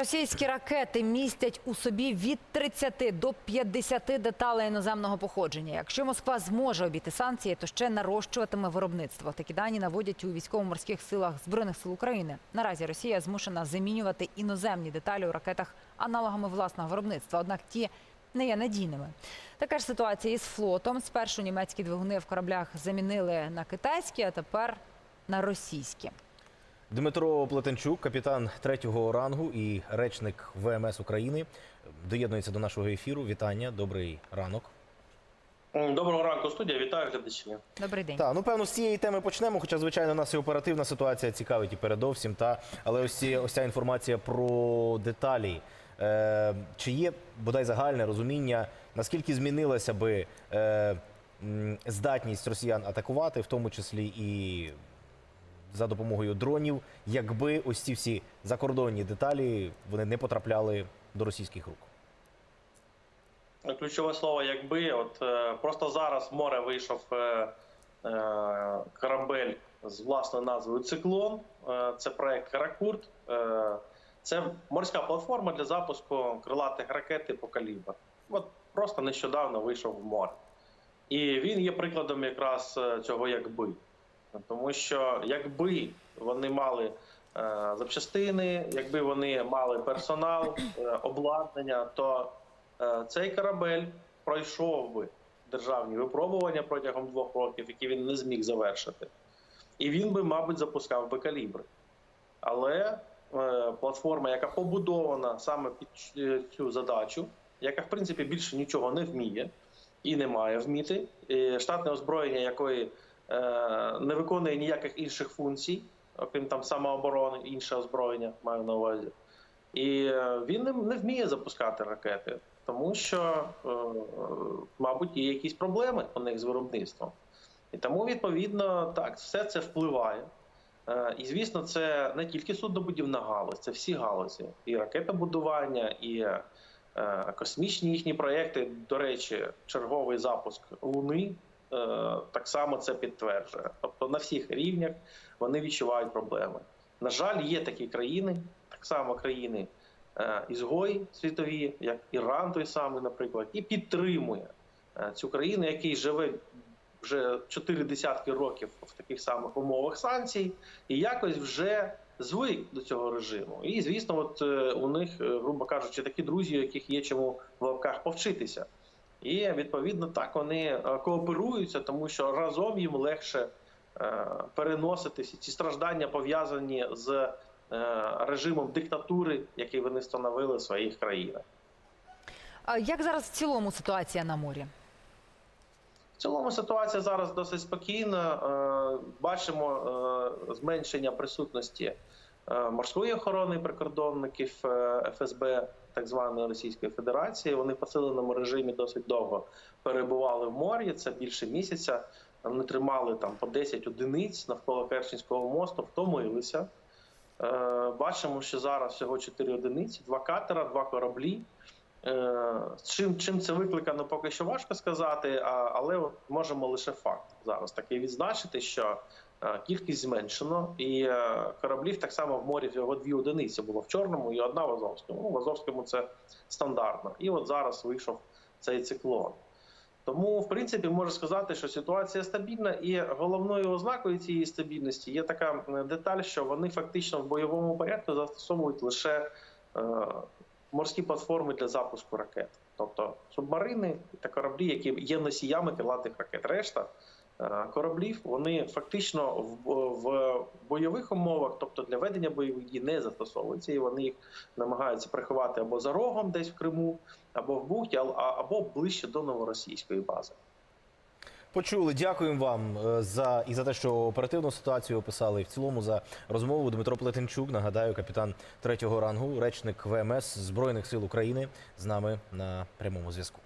Російські ракети містять у собі від 30 до 50 деталей іноземного походження. Якщо Москва зможе обійти санкції, то ще нарощуватиме виробництво. Такі дані наводять у військово-морських силах збройних сил України. Наразі Росія змушена замінювати іноземні деталі у ракетах аналогами власного виробництва. Однак ті не є надійними. Така ж ситуація із флотом. Спершу німецькі двигуни в кораблях замінили на китайські, а тепер на російські. Дмитро Плетенчук, капітан третього рангу і речник ВМС України, доєднується до нашого ефіру. Вітання, добрий ранок. Доброго ранку, студія. Вітаю глядачів. Добрий день. Так, ну певно, з цієї теми почнемо. Хоча, звичайно, нас і оперативна ситуація цікавить і передовсім. Та але ось ці ось ця інформація про деталі. Е, чи є бодай загальне розуміння, наскільки змінилася би е, здатність росіян атакувати, в тому числі і за допомогою дронів, якби ось ці всі закордонні деталі вони не потрапляли до російських рук? Ключове слово, якби от е, просто зараз в море вийшов е, е, корабель з власною назвою Циклон. Е, це проект Каракурт. Е, це морська платформа для запуску крилатих ракет типу калібр. От просто нещодавно вийшов в море. І він є прикладом якраз е, цього якби. Тому що якби вони мали е, запчастини, якби вони мали персонал, е, обладнання, то е, цей корабель пройшов би державні випробування протягом двох років, які він не зміг завершити. І він би, мабуть, запускав би калібри. Але платформа, яка побудована саме під цю задачу, яка в принципі більше нічого не вміє і не має вміти, і штатне озброєння якої не виконує ніяких інших функцій, окрім там самооборони, інше озброєння маю на увазі. І е, він не, вміє запускати ракети, тому що, е, е, мабуть, є якісь проблеми у них з виробництвом. І тому, відповідно, так, все це впливає. Е, І, звісно, це не тільки суднобудівна галузь, це всі галузі. І ракетобудування, і е, космічні їхні проекти. До речі, черговий запуск Луни е, так само це підтверджує. Тобто на всіх рівнях вони відчувають проблеми. На жаль, є такі країни, так само країни е, ізгої світові, як Іран, той самий, наприклад, і підтримує е, цю країну, який живе вже чотири десятки років в таких самих умовах санкцій, і якось вже звик до цього режиму. І звісно, от е, у них, е, грубо кажучи, такі друзі, у яких є чому в лапках повчитися. І відповідно так вони е, кооперуються, тому що разом їм легше е, переносити всі ці страждання пов'язані з е, режимом диктатури, який вони встановили в своїх країнах. А як зараз в цілому ситуація на морі? В цілому ситуація зараз досить спокійна. Бачимо зменшення присутності морської охорони прикордонників е, ФСБ так званої Російської Федерації. Вони в посиленому режимі досить довго перебували в морі. Це більше місяця. Вони тримали там по 10 одиниць навколо Керченського мосту, втомилися. Е, Бачимо, що зараз всього 4 одиниці, два катера, два кораблі. Е, Чим, чим це викликано, поки що важко сказати, але можемо лише факт зараз такий відзначити, що е, кількість зменшено, і е, кораблів так само в морі всього дві одиниці було в Чорному і одна в Азовському. Ну, в Азовському це стандартно. І от зараз вийшов цей циклон. Тому, в принципі, можу сказати, що ситуація стабільна, і головною ознакою цієї стабільності є така е, деталь, що вони фактично в бойовому порядку застосовують лише е, морські платформи для запуску ракет, тобто субмарини та кораблі, які є носіями крилатих ракет. Решта е, кораблів вони фактично в, в бойових умовах, тобто для ведення бойових дій, не застосовуються, і вони їх намагаються приховати або за рогом, десь в Криму, або в Бухті, або ближче до новоросійської бази. Почули, дякуємо вам е, за і за те, що оперативну ситуацію описали. І в цілому за розмову Дмитро Плетенчук. Нагадаю, капітан третього рангу, речник ВМС Збройних сил України з нами на прямому зв'язку.